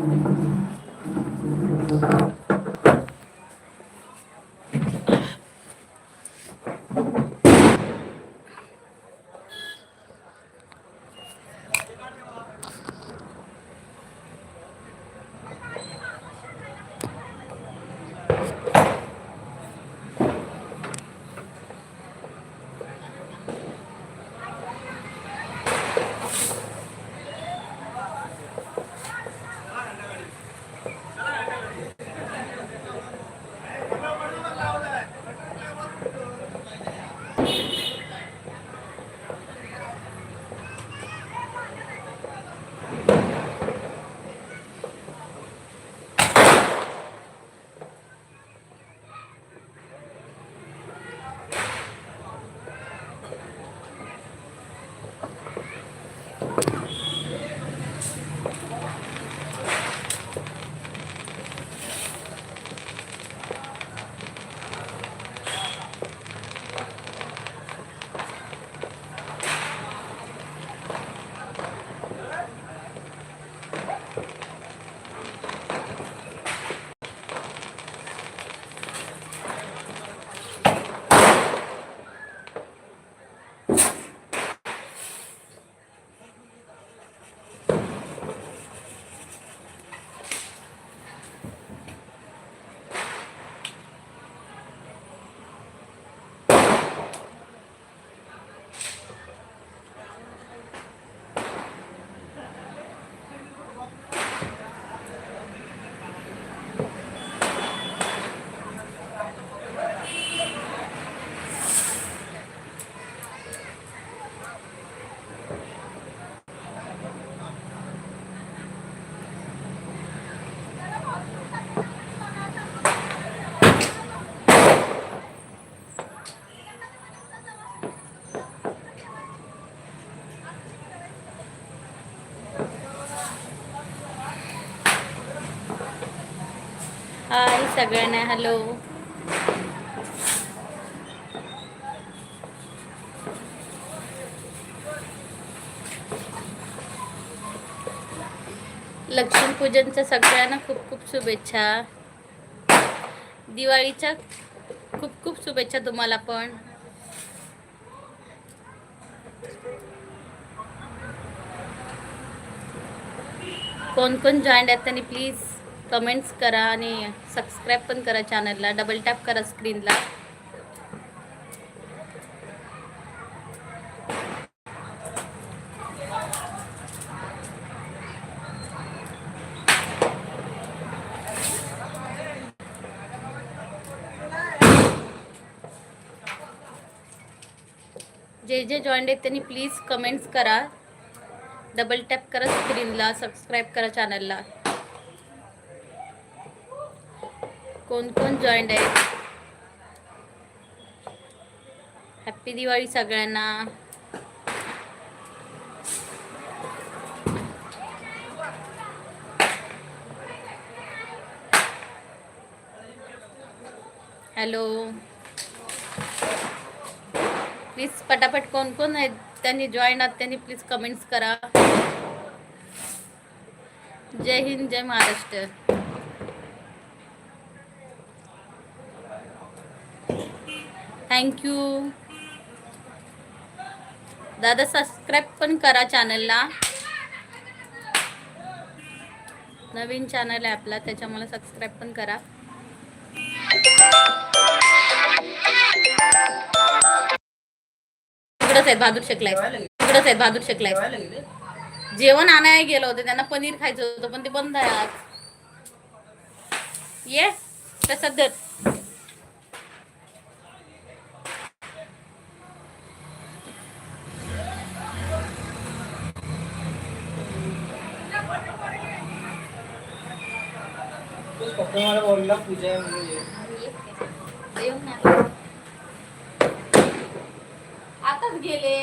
Thank you. हाय सगळ्यांना hello. लक्ष्मीपूजनच्या सगळ्यांना खूप खूप शुभेच्छा. दिवाळीच्या खूप खूप शुभेच्छा तुम्हाला पण. कोण कोण जॉईंट आहेत त्यांनी प्लीज कमेंट्स करा आणि सबस्क्राईब पण करा चॅनलला डबल टॅप करा स्क्रीनला जे जे जॉईंट आहेत त्यांनी प्लीज कमेंट्स करा. डबल टॅप करा स्क्रीनला सबस्क्राईब करा चॅनलला कोण कोण जॉईंट आहेत हॅप्पी दिवाळी सगळ्यांना. हॅलो प्लीज पटापट कोण कोण आहेत? त्यांनी जॉईन आहात त्यांनी प्लीज कमेंट्स करा. जय हिंद जय महाराष्ट्र. थँक्यू दादा सबस्क्राईब पण करा चॅनलला नवीन चॅनल आहे आपला त्याच्यामुळे सबस्क्राईब पण करा. तिकडच आहेत बहादूर शेकलाय तिकडच आहेत बहादूर शेकलाय जेवण आणायला गेलो होते त्यांना पनीर खायचं होतं पण ते बंद आहे आज. ये तसं फक्त मला बोलला पूजा आहे म्हणून ये. नाही. आताच गेले